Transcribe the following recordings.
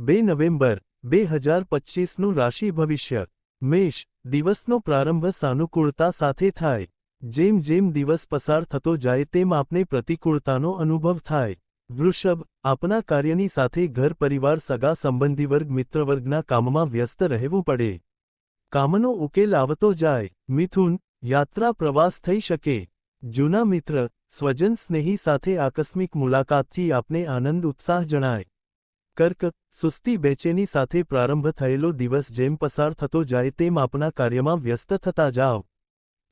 બે નવેમ્બર, બે હજાર પચીસનું રાશિ ભવિષ્ય. મેષ, દિવસનો પ્રારંભ સાનુકૂળતા સાથે થાય. જેમ જેમ દિવસ પસાર થતો જાય તેમ આપને પ્રતિકૂળતાનો અનુભવ થાય. વૃષભ, આપના કાર્યની સાથે ઘર પરિવાર સગા સંબંધીવર્ગ મિત્રવર્ગના કામમાં વ્યસ્ત રહેવું પડે. કામનો ઉકેલ આવતો જાય. મિથુન, યાત્રા પ્રવાસ થઈ શકે. જૂના મિત્ર, સ્વજન સ્નેહી સાથે આકસ્મિક મુલાકાતથી આપને આનંદ ઉત્સાહ જણાય. કર્ક, સુસ્તી બેચેની સાથે પ્રારંભ થયેલો દિવસ જેમ પસાર થતો જાય તેમ આપના કાર્યમાં વ્યસ્ત થતા જાઓ.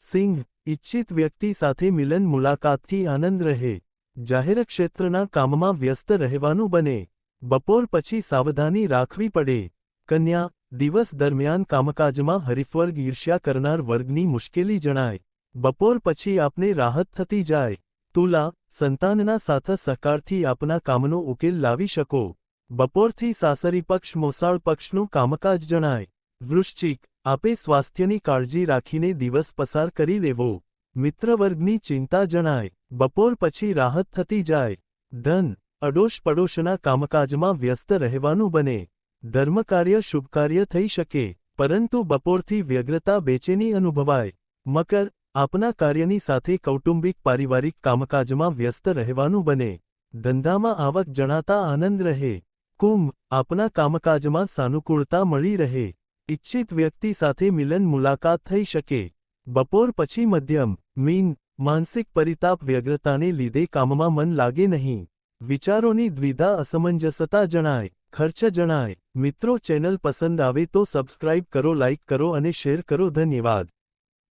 સિંહ ઇચ્છિત વ્યક્તિ સાથે મિલન મુલાકાતથી આનંદ રહે. જાહેર ક્ષેત્રના કામમાં વ્યસ્ત રહેવાનું બને. બપોર પછી સાવધાની રાખવી પડે. કન્યા, દિવસ દરમિયાન કામકાજમાં હરીફવર્ગ ઈર્ષ્યા કરનાર વર્ગની મુશ્કેલી જણાય. બપોર પછી આપને રાહત થતી જાય. તુલા, સંતાનના સાથ સહકારથી આપના કામનો ઉકેલ લાવી શકો. બપોરથી સાસરી પક્ષ મોસાળ પક્ષનું કામકાજ જણાય. વૃશ્ચિક, આપે સ્વાસ્થ્યની કાળજી રાખીને દિવસ પસાર કરી લેવો. મિત્રવર્ગની ચિંતા જણાય. બપોર પછી રાહત થતી જાય. ધન અડોશ પડોશના કામકાજમાં વ્યસ્ત રહેવાનું બને. ધર્મકાર્ય શુભકાર્ય થઈ શકે, પરંતુ બપોરથી વ્યગ્રતા બેચેની અનુભવાય. મકર, આપના કાર્યની સાથે કૌટુંબિક પારિવારિક કામકાજમાં વ્યસ્ત રહેવાનું બને. ધંધામાં આવક જણાતા આનંદ રહે. કુંભ આપના કામકાજમાં સાનુકૂળતા મળી રહે. ઇચ્છિત વ્યક્તિ સાથે મિલન મુલાકાત થઈ શકે. બપોર પછી મધ્યમ, મીન, માનસિક પરિતાપ વ્યગ્રતાને લીધે કામમાં મન લાગે નહીં. વિચારોની દ્વિધા અસમંજસતા જણાય, ખર્ચ જણાય. મિત્રો ચેનલ પસંદ આવે તો સબસ્ક્રાઇબ કરો, લાઇક કરો અને શેર કરો. ધન્યવાદ.